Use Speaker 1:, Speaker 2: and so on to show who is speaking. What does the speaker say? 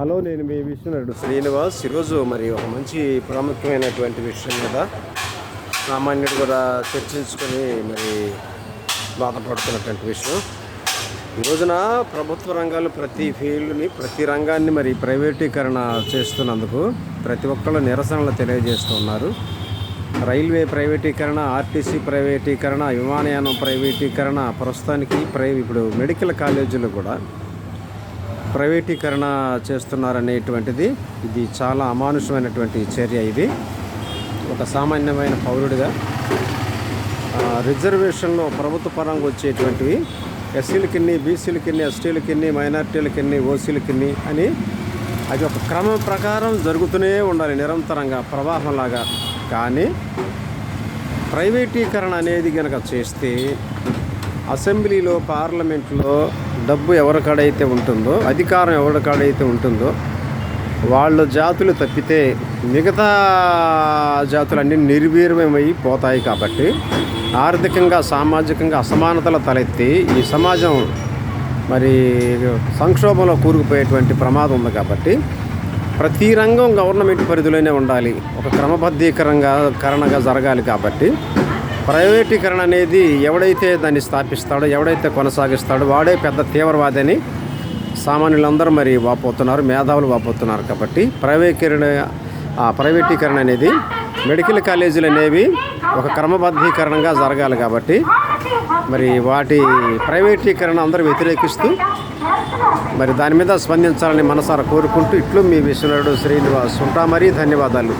Speaker 1: Hello నేను మీ విష్ణునాడు శ్రీనివాస్ ఈరోజు మరి ఒక మంచి ప్రాముఖ్యమైనటువంటి విషయం మీద సామాన్యుడు కూడా చర్చించుకొని మరి బాధపడుతున్నటువంటి విషయం. ఈ రోజున ప్రభుత్వ రంగాలు ప్రతి ఫీల్డ్ని ప్రతి రంగాన్ని మరి ప్రైవేటీకరణ చేస్తున్నందుకు ప్రతి ఒక్కళ్ళు నిరసనలు తెలియజేస్తున్నారు రైల్వే ప్రైవేటీకరణ ఆర్టీసీ ప్రైవేటీకరణ విమానయానం ప్రైవేటీకరణ ప్రస్తుతానికి ప్రై ఇప్పుడు మెడికల్ కాలేజీలు కూడా ప్రైవేటీకరణ చేస్తున్నారనేటువంటిది ఇది చాలా అమానుషమైనటువంటి చర్య ఇది. ఒక సామాన్యమైన పౌరుడిగా రిజర్వేషన్లో ప్రభుత్వ పరంగా వచ్చేటువంటివి ఎస్సీలకిన్ని బీసీలకిన్ని ఎస్టీలకిన్ని మైనార్టీలకిన్ని ఓసీలకిన్ని అని అది ఒక క్రమం ప్రకారం జరుగుతూనే ఉండాలి నిరంతరంగా ప్రవాహంలాగా. కానీ ప్రైవేటీకరణ అనేది కనుక చేస్తే అసెంబ్లీలో పార్లమెంట్లో డబ్బు ఎవరికాడైతే ఉంటుందో అధికారం ఎవరికాడైతే ఉంటుందో వాళ్ళ జాతులు తప్పితే మిగతా జాతులన్నీ నిర్వీర్యమై పోతాయి కాబట్టి ఆర్థికంగా సామాజికంగా అసమానతలు తలెత్తి ఈ సమాజం మరి సంక్షోభంలో కూరుకుపోయేటువంటి ప్రమాదం ఉంది కాబట్టి ప్రతి రంగం గవర్నమెంట్ పరిధిలోనే ఉండాలి. ఒక క్రమబద్ధీకరంగా కరణగా జరగాలి కాబట్టి ప్రైవేటీకరణ అనేది ఎవడైతే దాన్ని స్థాపిస్తాడో ఎవడైతే కొనసాగిస్తాడో వాడే పెద్ద తీవ్రవాది అని సామాన్యులందరూ మరి వాపోతున్నారు మేధావులు వాపోతున్నారు కాబట్టి ప్రైవేటీకరణ ఆ ప్రైవేటీకరణ అనేది మెడికల్ కాలేజీలు అనేవి ఒక క్రమబద్ధీకరణగా జరగాలి కాబట్టి మరి వాటి ప్రైవేటీకరణ అందరూ వ్యతిరేకిస్తూ మరి దాని మీద స్పందించాలని మనసారా కోరుకుంటూ ఇట్లు మీ విశ్వనాడు శ్రీనివాస్ ఉంటా. మరి ధన్యవాదాలు.